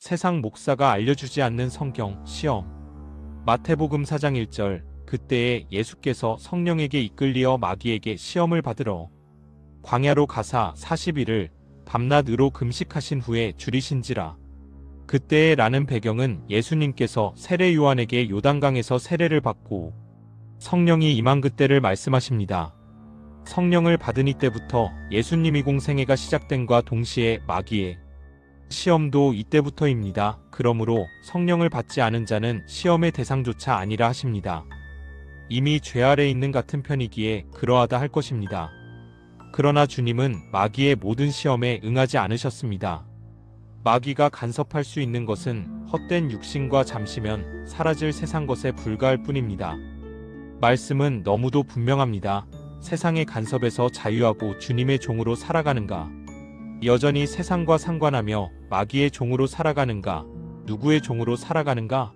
세상 목사가 알려주지 않는 성경 시험. 마태복음 4장 1절 그때에 예수께서 성령에게 이끌리어 마귀에게 시험을 받으러 광야로 가사 40일을 밤낮으로 금식하신 후에 줄이신지라. 그때에 라는 배경은 예수님께서 세례 요한에게 요단강에서 세례를 받고 성령이 임한 그때를 말씀하십니다. 성령을 받은 이때부터 예수님이 공생애가 시작된과 동시에 마귀의 시험도 이때부터입니다. 그러므로 성령을 받지 않은 자는 시험의 대상조차 아니라 하십니다. 이미 죄 아래 있는 같은 편이기에 그러하다 할 것입니다. 그러나 주님은 마귀의 모든 시험에 응하지 않으셨습니다. 마귀가 간섭할 수 있는 것은 헛된 육신과 잠시면 사라질 세상 것에 불과할 뿐입니다. 말씀은 너무도 분명합니다. 세상의 간섭에서 자유하고 주님의 종으로 살아가는가? 여전히 세상과 상관하며 마귀의 종으로 살아가는가? 누구의 종으로 살아가는가?